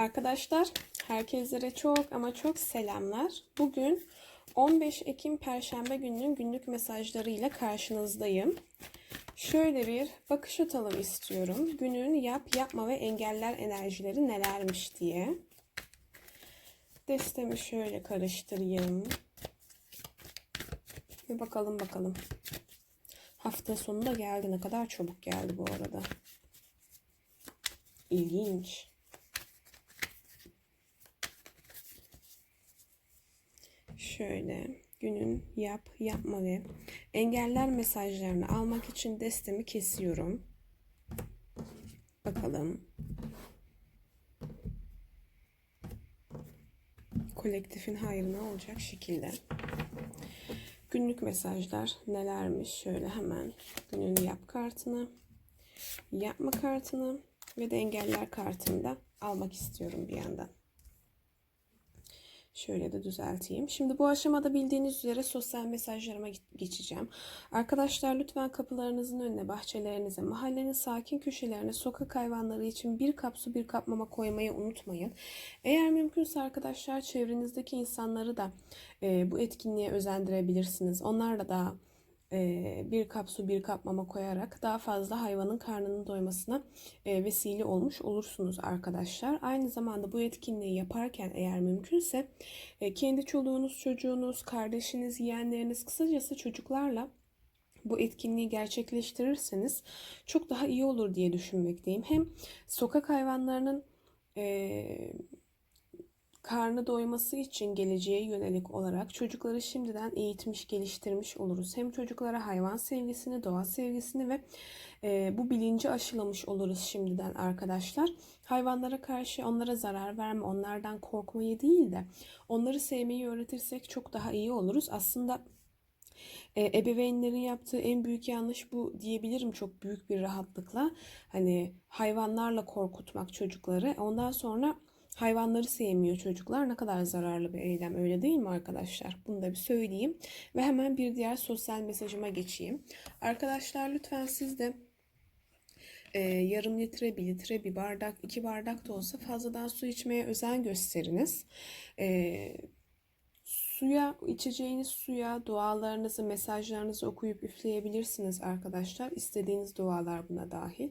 Arkadaşlar herkeslere çok ama çok selamlar. Bugün 15 Ekim Perşembe gününün günlük mesajlarıyla karşınızdayım. Şöyle bir bakış atalım istiyorum. Günün yap, yapma ve engeller enerjileri nelermiş diye. Destemi şöyle karıştırayım. Bir bakalım bakalım. Hafta sonu da geldi. Ne kadar çabuk geldi bu arada. İlginç. Şöyle günün yap, yapma ve engeller mesajlarını almak için destemi kesiyorum. Bakalım. Kolektifin hayrına olacak şekilde. Günlük mesajlar nelermiş? Şöyle hemen günün yap kartını, yapma kartını ve de engeller kartını da almak istiyorum bir yandan. Şöyle de düzelteyim. Şimdi bu aşamada bildiğiniz üzere sosyal mesajlarıma geçeceğim. Arkadaşlar lütfen kapılarınızın önüne, bahçelerinize, mahallenin sakin köşelerine sokak hayvanları için bir kap su bir kap mama koymayı unutmayın. Eğer mümkünse arkadaşlar çevrenizdeki insanları da e, bu etkinliğe özendirebilirsiniz. Onlarla da bir kap su bir kap mama koyarak daha fazla hayvanın karnının doymasına vesile olmuş olursunuz arkadaşlar. Aynı zamanda bu etkinliği yaparken eğer mümkünse kendi çoluğunuz, çocuğunuz, kardeşiniz, yeğenleriniz kısacası çocuklarla bu etkinliği gerçekleştirirseniz çok daha iyi olur diye düşünmekteyim. Hem sokak hayvanlarının e, karnı doyması için geleceğe yönelik olarak çocukları şimdiden eğitmiş, geliştirmiş oluruz. Hem çocuklara hayvan sevgisini, doğa sevgisini ve e, bu bilinci aşılamış oluruz şimdiden arkadaşlar. Hayvanlara karşı onlara zarar verme, onlardan korkmayı değil de onları sevmeyi öğretirsek çok daha iyi oluruz. Aslında e, ebeveynlerin yaptığı en büyük yanlış bu diyebilirim çok büyük bir rahatlıkla. Hani hayvanlarla korkutmak çocukları. Ondan sonra Hayvanları sevmiyor çocuklar. Ne kadar zararlı bir eylem öyle değil mi arkadaşlar? Bunu da bir söyleyeyim. Ve hemen bir diğer sosyal mesajıma geçeyim. Arkadaşlar lütfen siz de e, yarım litre, bir litre, bir bardak, iki bardak da olsa fazladan su içmeye özen gösteriniz. E, Suya, içeceğiniz suya dualarınızı, mesajlarınızı okuyup üfleyebilirsiniz arkadaşlar. İstediğiniz dualar buna dahil.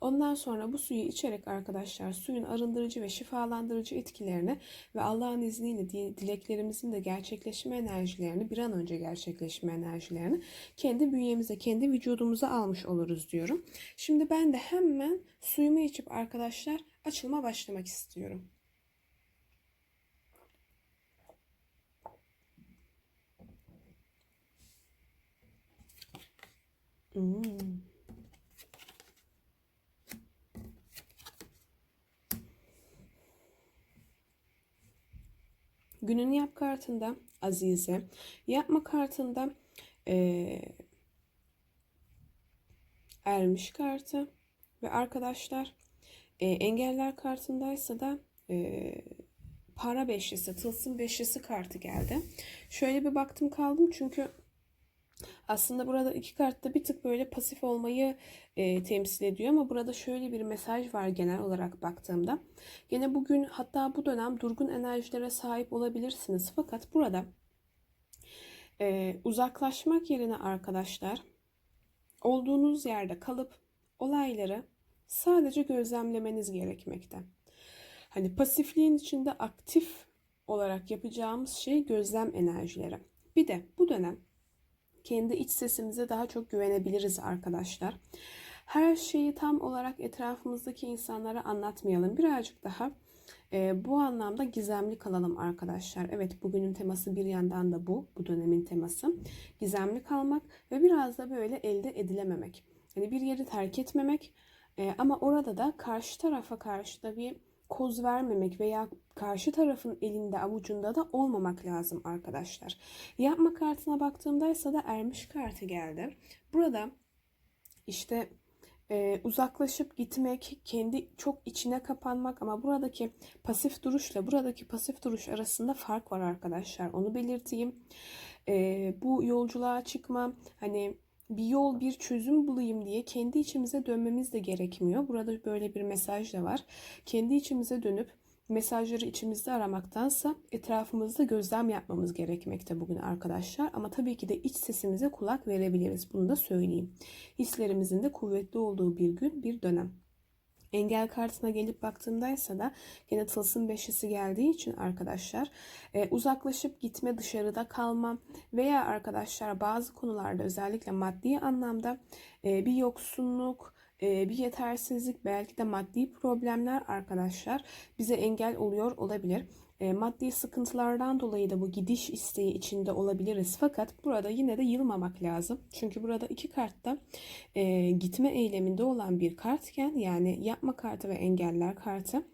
Ondan sonra bu suyu içerek arkadaşlar suyun arındırıcı ve şifalandırıcı etkilerini ve Allah'ın izniyle dileklerimizin de gerçekleşme enerjilerini bir an önce gerçekleşme enerjilerini kendi bünyemize, kendi vücudumuza almış oluruz diyorum. Şimdi ben de hemen suyumu içip arkadaşlar açılma başlamak istiyorum. Hmm. Günün yap kartında Azize, yapma kartında e, ermiş kartı ve arkadaşlar e, engeller kartındaysa da e, para beşlisi, tılsım beşlisi kartı geldi. Şöyle bir baktım kaldım çünkü aslında burada iki kartta bir tık böyle pasif olmayı e, temsil ediyor ama burada şöyle bir mesaj var genel olarak baktığımda. Gene bugün hatta bu dönem durgun enerjilere sahip olabilirsiniz fakat burada e, uzaklaşmak yerine arkadaşlar olduğunuz yerde kalıp olayları sadece gözlemlemeniz gerekmekte. Hani pasifliğin içinde aktif olarak yapacağımız şey gözlem enerjileri. Bir de bu dönem kendi iç sesimize daha çok güvenebiliriz arkadaşlar. Her şeyi tam olarak etrafımızdaki insanlara anlatmayalım. Birazcık daha e, bu anlamda gizemli kalalım arkadaşlar. Evet bugünün teması bir yandan da bu. Bu dönemin teması. Gizemli kalmak ve biraz da böyle elde edilememek. Yani bir yeri terk etmemek e, ama orada da karşı tarafa karşı da bir koz vermemek veya karşı tarafın elinde avucunda da olmamak lazım arkadaşlar. Yapma kartına baktığımda ise da ermiş kartı geldi. Burada işte e, uzaklaşıp gitmek, kendi çok içine kapanmak ama buradaki pasif duruşla buradaki pasif duruş arasında fark var arkadaşlar. Onu belirteyim. E, bu yolculuğa çıkma hani bir yol, bir çözüm bulayım diye kendi içimize dönmemiz de gerekmiyor. Burada böyle bir mesaj da var. Kendi içimize dönüp mesajları içimizde aramaktansa etrafımızda gözlem yapmamız gerekmekte bugün arkadaşlar. Ama tabii ki de iç sesimize kulak verebiliriz. Bunu da söyleyeyim. Hislerimizin de kuvvetli olduğu bir gün, bir dönem. Engel kartına gelip baktığımdaysa da gene tılsım beşisi geldiği için arkadaşlar e, uzaklaşıp gitme dışarıda kalma veya arkadaşlar bazı konularda özellikle maddi anlamda e, bir yoksunluk, e, bir yetersizlik belki de maddi problemler arkadaşlar bize engel oluyor olabilir. E, maddi sıkıntılardan dolayı da bu gidiş isteği içinde olabiliriz. Fakat burada yine de yılmamak lazım. Çünkü burada iki kartta e, gitme eyleminde olan bir kartken yani yapma kartı ve engeller kartı.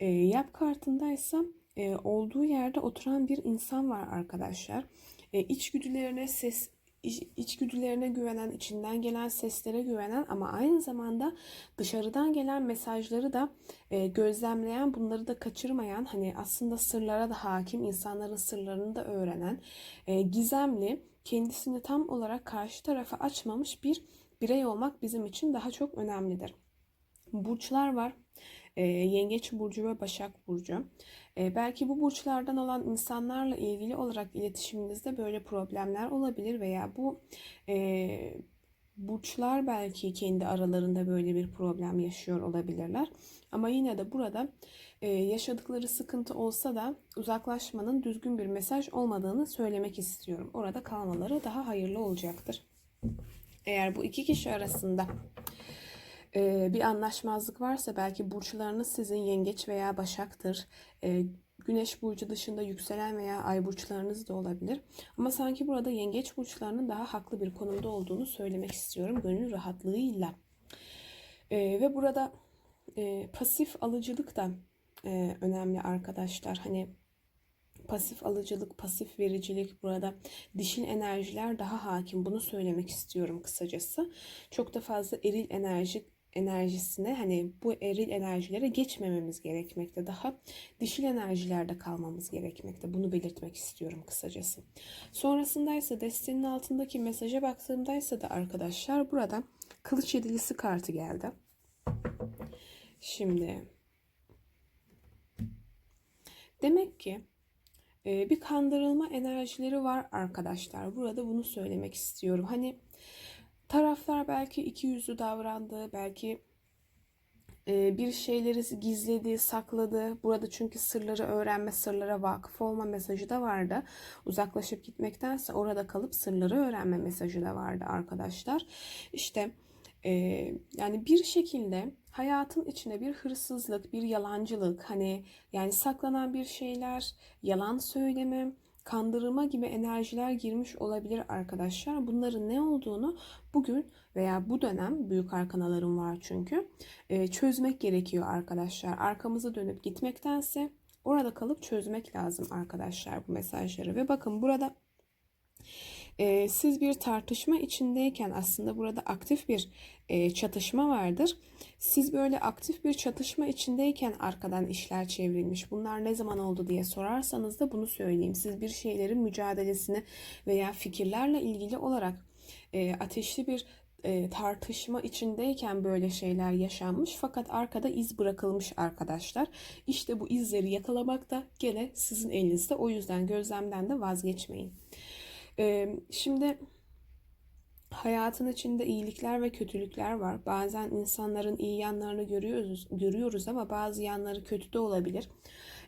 E, yap kartındaysa e, olduğu yerde oturan bir insan var arkadaşlar. E, içgüdülerine ses içgüdülerine güvenen, içinden gelen seslere güvenen ama aynı zamanda dışarıdan gelen mesajları da e, gözlemleyen, bunları da kaçırmayan, hani aslında sırlara da hakim, insanların sırlarını da öğrenen, e, gizemli, kendisini tam olarak karşı tarafa açmamış bir birey olmak bizim için daha çok önemlidir. Burçlar var. E, Yengeç burcu ve Başak burcu. E, belki bu burçlardan olan insanlarla ilgili olarak iletişiminizde böyle problemler olabilir veya bu e, burçlar belki kendi aralarında böyle bir problem yaşıyor olabilirler. Ama yine de burada e, yaşadıkları sıkıntı olsa da uzaklaşmanın düzgün bir mesaj olmadığını söylemek istiyorum. Orada kalmaları daha hayırlı olacaktır. Eğer bu iki kişi arasında e, bir anlaşmazlık varsa belki burçlarınız sizin yengeç veya başaktır. E, güneş burcu dışında yükselen veya ay burçlarınız da olabilir. Ama sanki burada yengeç burçlarının daha haklı bir konumda olduğunu söylemek istiyorum gönül rahatlığıyla. E, ve burada e, pasif alıcılık da e, önemli arkadaşlar. Hani pasif alıcılık, pasif vericilik burada dişil enerjiler daha hakim. Bunu söylemek istiyorum kısacası. Çok da fazla eril enerji enerjisine hani bu eril enerjilere geçmememiz gerekmekte. Daha dişil enerjilerde kalmamız gerekmekte. Bunu belirtmek istiyorum kısacası. Sonrasında ise destenin altındaki mesaja baktığımdaysa da arkadaşlar burada kılıç yedilisi kartı geldi. Şimdi demek ki e, bir kandırılma enerjileri var arkadaşlar. Burada bunu söylemek istiyorum. Hani Taraflar belki iki yüzlü davrandı, belki e, bir şeyleri gizledi, sakladı. Burada çünkü sırları öğrenme, sırlara vakıf olma mesajı da vardı. Uzaklaşıp gitmektense orada kalıp sırları öğrenme mesajı da vardı arkadaşlar. İşte e, yani bir şekilde hayatın içine bir hırsızlık, bir yalancılık, hani yani saklanan bir şeyler, yalan söyleme, kandırılma gibi enerjiler girmiş olabilir arkadaşlar. Bunların ne olduğunu bugün veya bu dönem büyük arkanalarım var çünkü e, çözmek gerekiyor arkadaşlar. Arkamızı dönüp gitmektense orada kalıp çözmek lazım arkadaşlar bu mesajları. Ve bakın burada e, siz bir tartışma içindeyken aslında burada aktif bir e, çatışma vardır. Siz böyle aktif bir çatışma içindeyken arkadan işler çevrilmiş. Bunlar ne zaman oldu diye sorarsanız da bunu söyleyeyim. Siz bir şeylerin mücadelesini veya fikirlerle ilgili olarak e, ateşli bir e, tartışma içindeyken böyle şeyler yaşanmış fakat arkada iz bırakılmış arkadaşlar. İşte bu izleri yakalamak da gene sizin elinizde. O yüzden gözlemden de vazgeçmeyin. Şimdi hayatın içinde iyilikler ve kötülükler var. Bazen insanların iyi yanlarını görüyoruz, görüyoruz ama bazı yanları kötü de olabilir.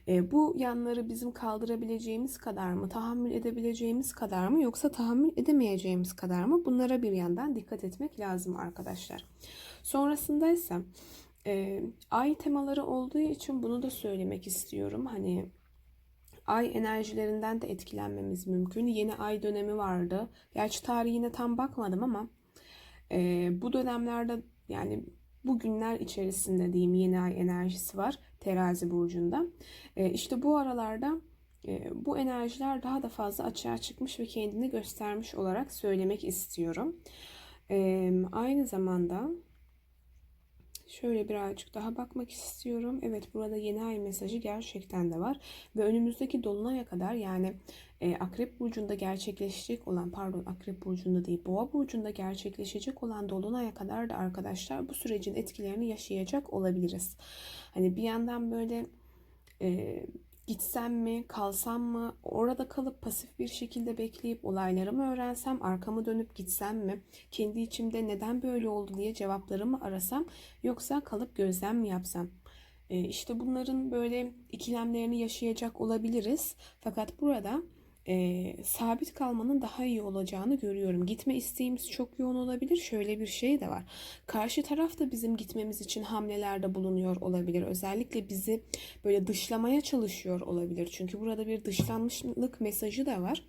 Bu yanları bizim kaldırabileceğimiz kadar mı, tahammül edebileceğimiz kadar mı yoksa tahammül edemeyeceğimiz kadar mı? Bunlara bir yandan dikkat etmek lazım arkadaşlar. Sonrasında ise ay temaları olduğu için bunu da söylemek istiyorum. Hani ay enerjilerinden de etkilenmemiz mümkün. Yeni ay dönemi vardı. Gerçi tarihine tam bakmadım ama e, bu dönemlerde yani bu günler içerisinde diyeyim yeni ay enerjisi var terazi burcunda. E, işte bu aralarda e, bu enerjiler daha da fazla açığa çıkmış ve kendini göstermiş olarak söylemek istiyorum. E, aynı zamanda Şöyle birazcık daha bakmak istiyorum. Evet burada yeni ay mesajı gerçekten de var. Ve önümüzdeki dolunaya kadar yani e, Akrep Burcu'nda gerçekleşecek olan pardon Akrep Burcu'nda değil Boğa Burcu'nda gerçekleşecek olan dolunaya kadar da arkadaşlar bu sürecin etkilerini yaşayacak olabiliriz. Hani bir yandan böyle e, gitsem mi, kalsam mı, orada kalıp pasif bir şekilde bekleyip olayları mı öğrensem, arkamı dönüp gitsem mi, kendi içimde neden böyle oldu diye cevaplarımı arasam, yoksa kalıp gözlem mi yapsam? E, işte bunların böyle ikilemlerini yaşayacak olabiliriz. Fakat burada e, sabit kalmanın daha iyi olacağını görüyorum. Gitme isteğimiz çok yoğun olabilir. Şöyle bir şey de var. Karşı taraf da bizim gitmemiz için hamlelerde bulunuyor olabilir. Özellikle bizi böyle dışlamaya çalışıyor olabilir. Çünkü burada bir dışlanmışlık mesajı da var.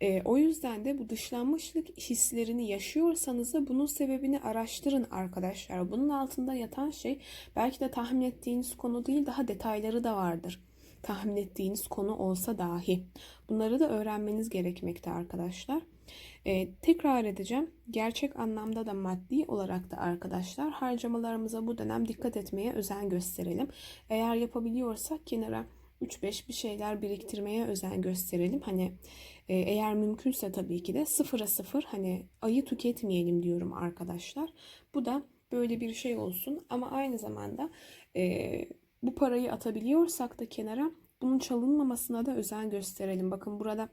E, o yüzden de bu dışlanmışlık hislerini yaşıyorsanız da bunun sebebini araştırın arkadaşlar. Bunun altında yatan şey belki de tahmin ettiğiniz konu değil daha detayları da vardır tahmin ettiğiniz konu olsa dahi. Bunları da öğrenmeniz gerekmekte arkadaşlar. Ee, tekrar edeceğim. Gerçek anlamda da maddi olarak da arkadaşlar harcamalarımıza bu dönem dikkat etmeye özen gösterelim. Eğer yapabiliyorsak kenara 3-5 bir şeyler biriktirmeye özen gösterelim. Hani e, eğer mümkünse tabii ki de sıfıra sıfır hani ayı tüketmeyelim diyorum arkadaşlar. Bu da böyle bir şey olsun ama aynı zamanda e, bu parayı atabiliyorsak da kenara bunun çalınmamasına da özen gösterelim. Bakın burada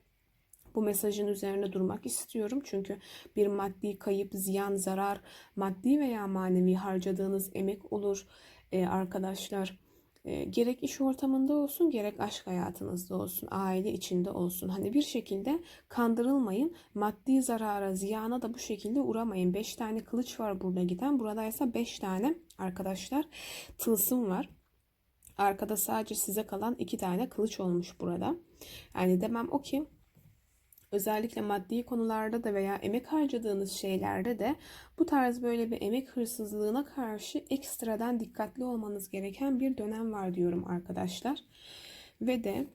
bu mesajın üzerine durmak istiyorum. Çünkü bir maddi kayıp, ziyan, zarar, maddi veya manevi harcadığınız emek olur ee, arkadaşlar. E, gerek iş ortamında olsun, gerek aşk hayatınızda olsun, aile içinde olsun. Hani bir şekilde kandırılmayın. Maddi zarara, ziyana da bu şekilde uğramayın. 5 tane kılıç var burada giden. Burada ise 5 tane arkadaşlar tılsım var. Arkada sadece size kalan iki tane kılıç olmuş burada. Yani demem o ki özellikle maddi konularda da veya emek harcadığınız şeylerde de bu tarz böyle bir emek hırsızlığına karşı ekstradan dikkatli olmanız gereken bir dönem var diyorum arkadaşlar. Ve de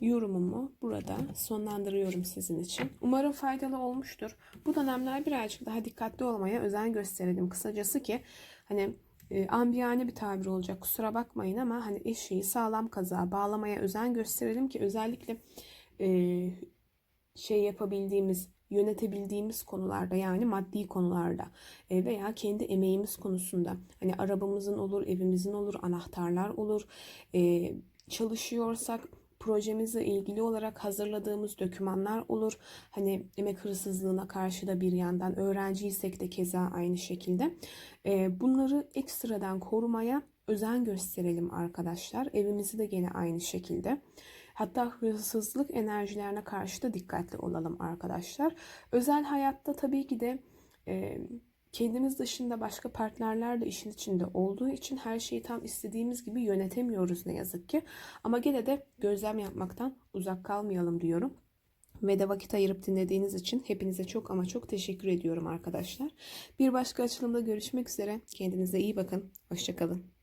yorumumu burada sonlandırıyorum sizin için. Umarım faydalı olmuştur. Bu dönemler birazcık daha dikkatli olmaya özen gösterelim. Kısacası ki hani e, ambiyane bir tabir olacak kusura bakmayın ama hani eşeği sağlam kaza bağlamaya özen gösterelim ki özellikle e, şey yapabildiğimiz yönetebildiğimiz konularda yani maddi konularda e, veya kendi emeğimiz konusunda. Hani arabamızın olur evimizin olur anahtarlar olur. E, çalışıyorsak projemizle ilgili olarak hazırladığımız dokümanlar olur. Hani emek hırsızlığına karşı da bir yandan öğrenciysek de keza aynı şekilde. Ee, bunları ekstradan korumaya özen gösterelim arkadaşlar. Evimizi de gene aynı şekilde. Hatta hırsızlık enerjilerine karşı da dikkatli olalım arkadaşlar. Özel hayatta tabii ki de e, kendimiz dışında başka partnerler de işin içinde olduğu için her şeyi tam istediğimiz gibi yönetemiyoruz ne yazık ki. Ama gene de gözlem yapmaktan uzak kalmayalım diyorum. Ve de vakit ayırıp dinlediğiniz için hepinize çok ama çok teşekkür ediyorum arkadaşlar. Bir başka açılımda görüşmek üzere. Kendinize iyi bakın. Hoşçakalın.